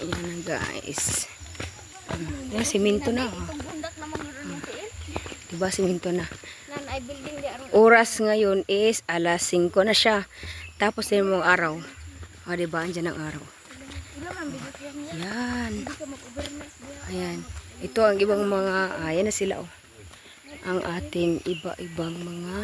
Ayan na guys. Ayan, siminto na. Oh. Na. Diba, siminto na. Oras ngayon is alas 5 na siya. Tapos din mo araw. O, diba, andyan ang araw. Yan. Ayan. Ayan. Ito ang ibang mga, ayan na sila oh. Ang ating iba-ibang mga,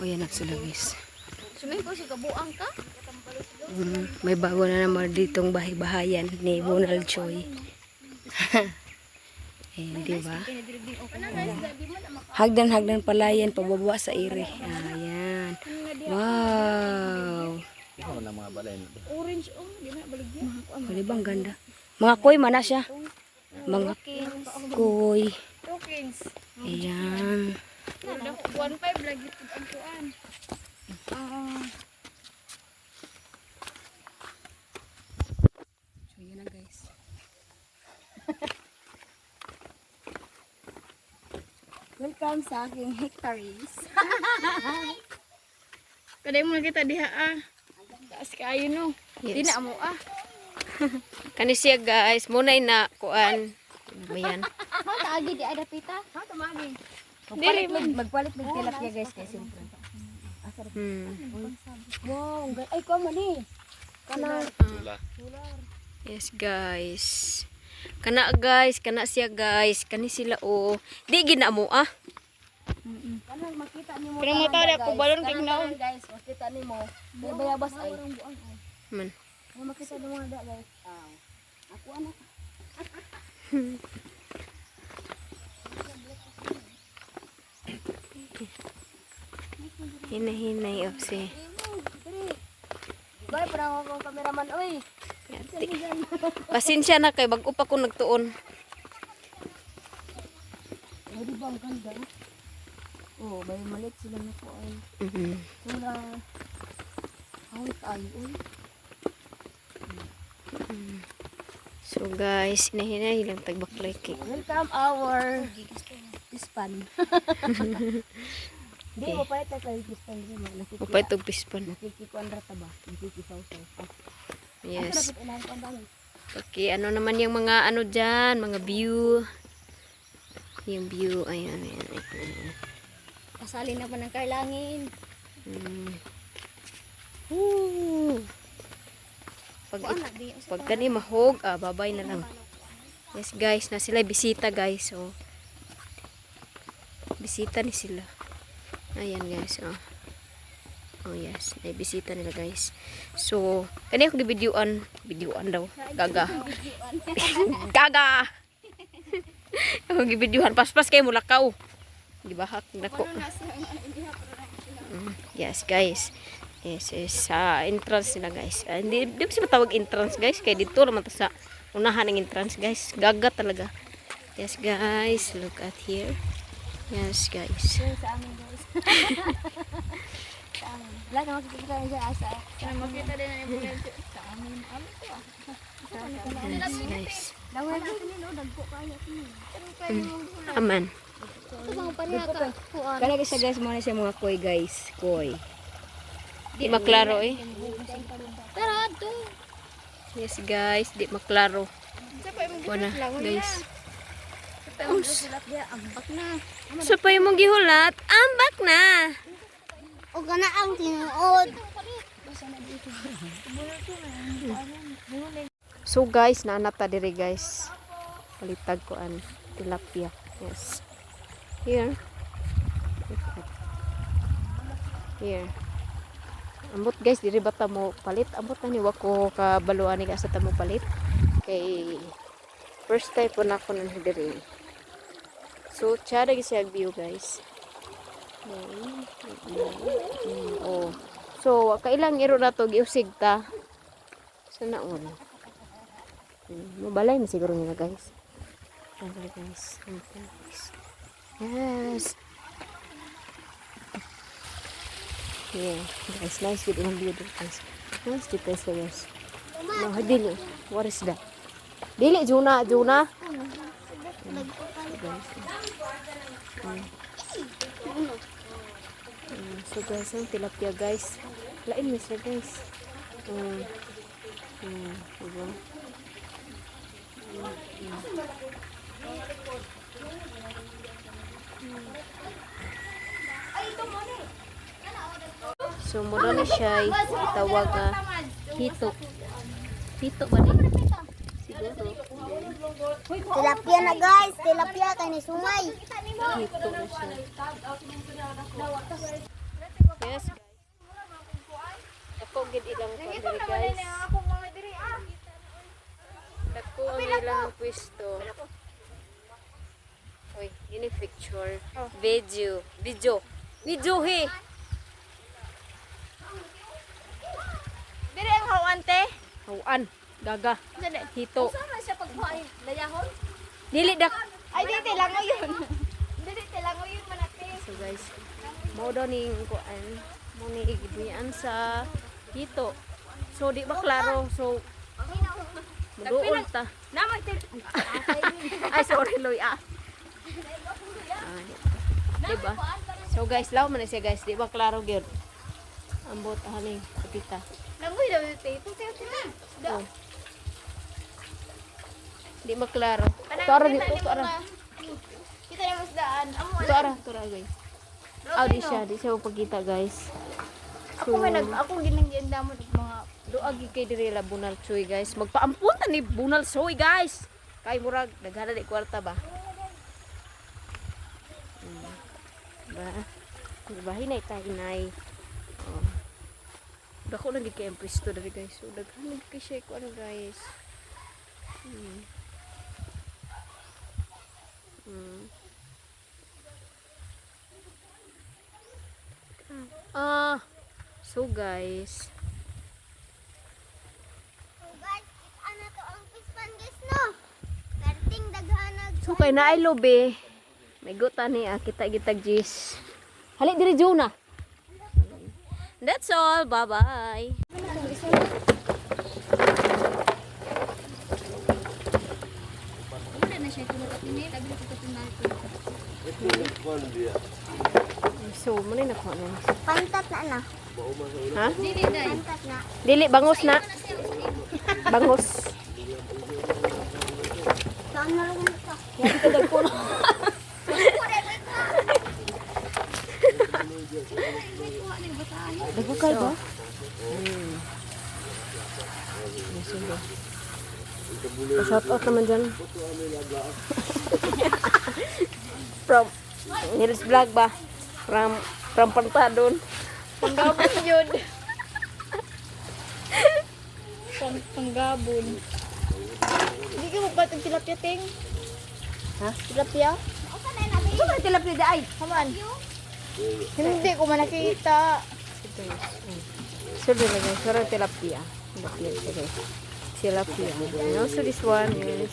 o yan na sila guys. Sumay ko si kabuang ka. May bago na naman ditong bahay-bahayan ni Bonald Choi. Ayan, di ba? Hagdan-hagdan pala yan, pababa sa ire. Ayan. Wow. Orange oh, di ba ang ganda? Mga koy, mana siya. Mga koy. Ayan. Nada 1.5 lagi ang kuan. Ah, So, yun na guys. Welcome sa aking hectares. Kada mo kita diha ah. Taas kayo no. Di Yes. na mo ah. Kani siya guys, munay na kuan. Ano ba yan? Ha taagi di ada pita. Ha tamagi. Magpalit mag magpalit ng tilapia guys kay siyempre. Hmm. Wow, ay ko man ni. Kana Yes guys. Kana guys, kana siya guys, kani sila o. Di gina mo ah. kana makita nimo. Mo tawag ako balon kay naon. guys, makita nimo. May bayabas ay. Man. Ay makita nimo ada guys. Ah. Ako anak. Hinahinay o si. Bay, parang ako ang cameraman. Uy. Pasensya na kay bago pa ko nagtuon. ay di ba ang ganda? Oh, bay malit sila na ko ay. Sila. Awit ay, uy. So guys, hinahinay lang tagbaklay kay. Welcome our pispan. Di mo pa ito kayo pispan. Mo. Upay tog pispan. Nakikikuan rata ba? Nakikisaw-saw. Ah, Yes. Okay, ano naman yung mga ano dyan, mga view. Yung view, ayan, ayan, ayan. Kasali na pa ng karlangin. Mm. Woo! Pag, pag gani mahog, ah, babay na lang. Yes guys, na sila bisita guys. So, bisita ni sila. Ayan guys. Oh, oh yes, ay bisita nila guys. So, kani ako gibidyoan, videoan daw. Gaga. Gaga. ako gibidyohan paspas kay mulakaw. Gibahak nako. Mm, yes guys. Yes, is sa entrance nila guys. Ah, hindi di siya matawag entrance guys kay dito naman to sa unahan ng entrance guys. Gaga talaga. Yes guys, look at here. Yes guys. Amin amin. Wala na makikita na siya asa. Kaya makita din ang ebidensya sa amin. Ano to ah? Guys. Daway natin nilo, dagko kaya kini. Mong. Aman. Ito mga pareha ka. Kala siya guys, muna siya mga koy guys. Koy. Di maklaro eh. Tara, to. Yes guys, di maklaro. Wala guys. Ang sulat dia agbak na. So pa yung mong gihulat, ambak na. O kana ang tinuod. So guys, naanap ta diri guys. Palitag ko an tilapia. Yes. Here. Here. Ambot guys, diri ba ta mo palit? Ambot na ni wako kabaluan ni sa ta mo palit. Kay first time po na ako nang diri. So, gyud siya view guys. Mm, mm, oh. So, kailang iro na to giusig ta. Sa naon. Hmm, mabalay na siguro nila guys. Okay guys. Okay, guys. Yes. Yeah, guys, nice with view dito guys. Nice dito guys, guys. No, dili. What is that? Dili, Juna, Juna. Guys. Hmm. Hmm, So guys, ang tilapia guys. Lain mo siya guys. Hmm. Hmm, diba? So, muna na siya ay tawag nga hito. Hito ba ni? Siguro. Tilapia na guys, tilapia kay ni sungay. Hito na siya. Yes, guys. Ako gid ilang ko diri guys. Dako ang ilang pwesto. Oy, ini picture. Video. Video. Video he. Diri ang hawante. Hawan. Gaga. Hito. Saan man siya pagbuhay? Dayahon? Dili dak. Ay, di tilango yun. Dili tilango yun manati. So guys, mo ning kuan mo ni sa hito. So di ba klaro? So Muduol ta. Til... Ay, sorry, Loy. Ah. Ah, diba? So, guys, law man siya, guys. Di ba klaro, gyud Ambot, haling, kapita. Namoy daw tape. Tayo. Oh. Di ba klaro? Tuara dito, tuara. Kita na mas daan. Amo, Tuara, tuara, guys. Ah, di siya. Di siya magpakita, guys. ako may nag... Ako ginanggian damon og mga... Doagi kay diri la bunal soy guys. Magpaampun ta ni bunal soy guys. Kay murag daghana di kwarta ba. Hmm. Ba. Bahay na itay inay. Oh. Dako na gid kay ang pwesto diri guys. So daghana gid kay siya kuan guys. Hmm. Hmm. Ah, so guys, Guys, ano to ang pispan guys no? Karting daghanag. So kay na ay lobe. May guta ni ah, kita gitag jis. Hali diri Juna. That's all. Bye-bye. Na siya. So, muna na ko na. Pantat na na. Ha? Dili dai. Pantat na. Dili bangos na. Bangos. Saan na lang ito? Yan ka. Dagko kay ba? Hmm. Sige. Shout out naman dyan. From Nils Vlog ba? From from Pantadon. Panggabon yun. Pang panggabon. Hindi ka magpatag tilapia, ting. Ha? Tilapia? Ito ba tilapia da ay? Haman. Hindi ko man nakita. So, dito guys, sorry tilapia. Tilapia siya guys. Tilapia. No, so this one is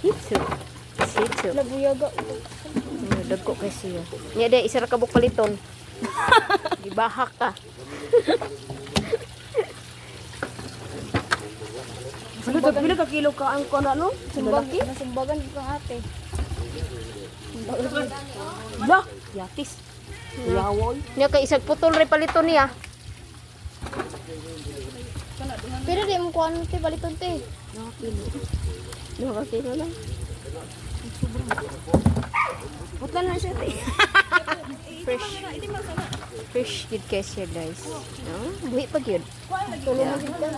hitsu. Hitsu. Labuyaga. Dagko kay siya. Nya de isa ra ka paliton. Gibahak ka. Ano to pila ka kilo ka ang kono no? Sumbagi? Nasumbagan kang ate. Lah, yatis. Yawoy. Nya kay isag putol re paliton niya. Pero di mo kuha te baliton te. Dua kilo. Dua kilo lang. Putlan na siya te. Fresh. Fresh gid kay siya guys. No? Buhi pa gyud. Tulo mo kita.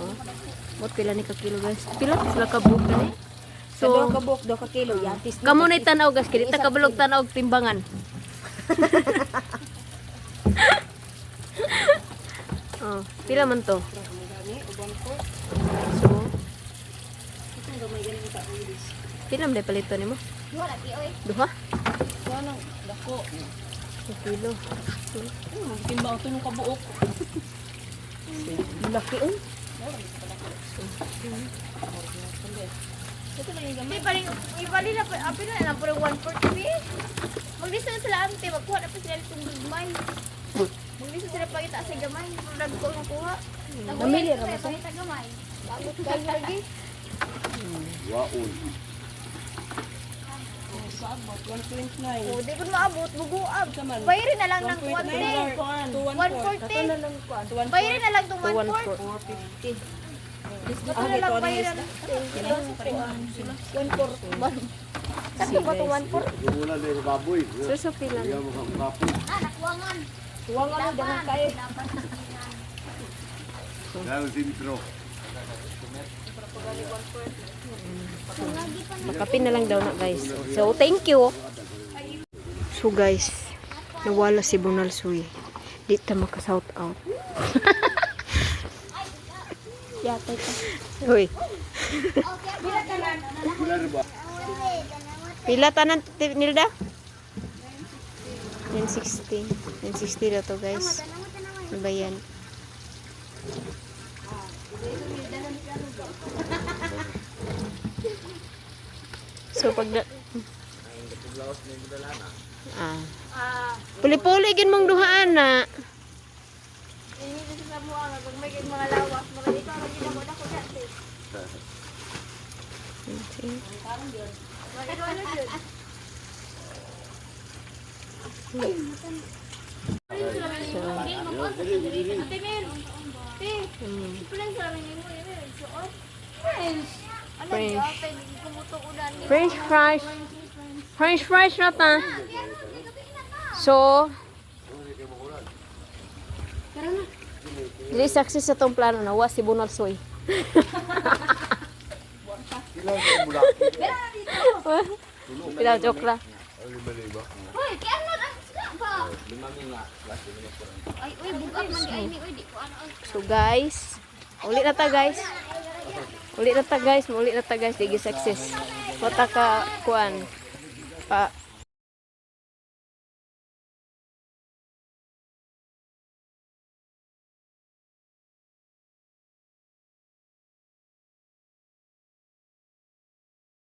Oh. Mot pila ni ka kilo guys. Pila sila ka buok ni. So, So, ka buok, do ka kilo, yatis. kamo na tanaw guys, kaya ta kabalog tanaw timbangan. oh, pila man to? So, pila man palito nimo? Duha lagi oy. Duha? Ano, dako. Sa kilo. Timbang ito nung kabuok. Laki oh. Di pa rin, iba nila, apin na lang, pero 140 eh. Maglisa na sila ante, magkuha na pa sila itong gagmay. Maglisa sila pagkita sa gamay, pero nagko makuha. Namili ra ba sa gamay? Bagot kayo lagi. Kaabot, 1.9. O, di ko maabot, buguab. Bayarin na lang ng 1.9 140. to 140. 140. lang kuan. To 140. Bayarin na lang itong To 140. 450. Ito na lang bayaran. Sakto ba itong 140? Wala na yung baboy. Susupi lang. Kaya mo kang baboy. Tuwang ano dahan kay. Dahil sintro. Makapin na lang daw na guys. So, thank you. So guys, nawala si Bonal Suy. Di ta maka-shout out. Yatay ka. Uy, na pila tanan Nilda? 960. 960 daw to guys. Ano ba yan? So pag da- Ah. Puli-puli gin mong duhaan na. Ini dito sa nga kung may mga lawas, mga dito ang ginamo na ko dati. Yun? So, Ate Mel, French. Fries. French fries na ta. So, Dili success sa tong plano na wa si Bunal Soy. Pila joke la. Hoy, kaya ano ang. So guys, uli na ta guys. Uli na ta guys, uli na ta guys, digi success. Wata ka kuan. Pa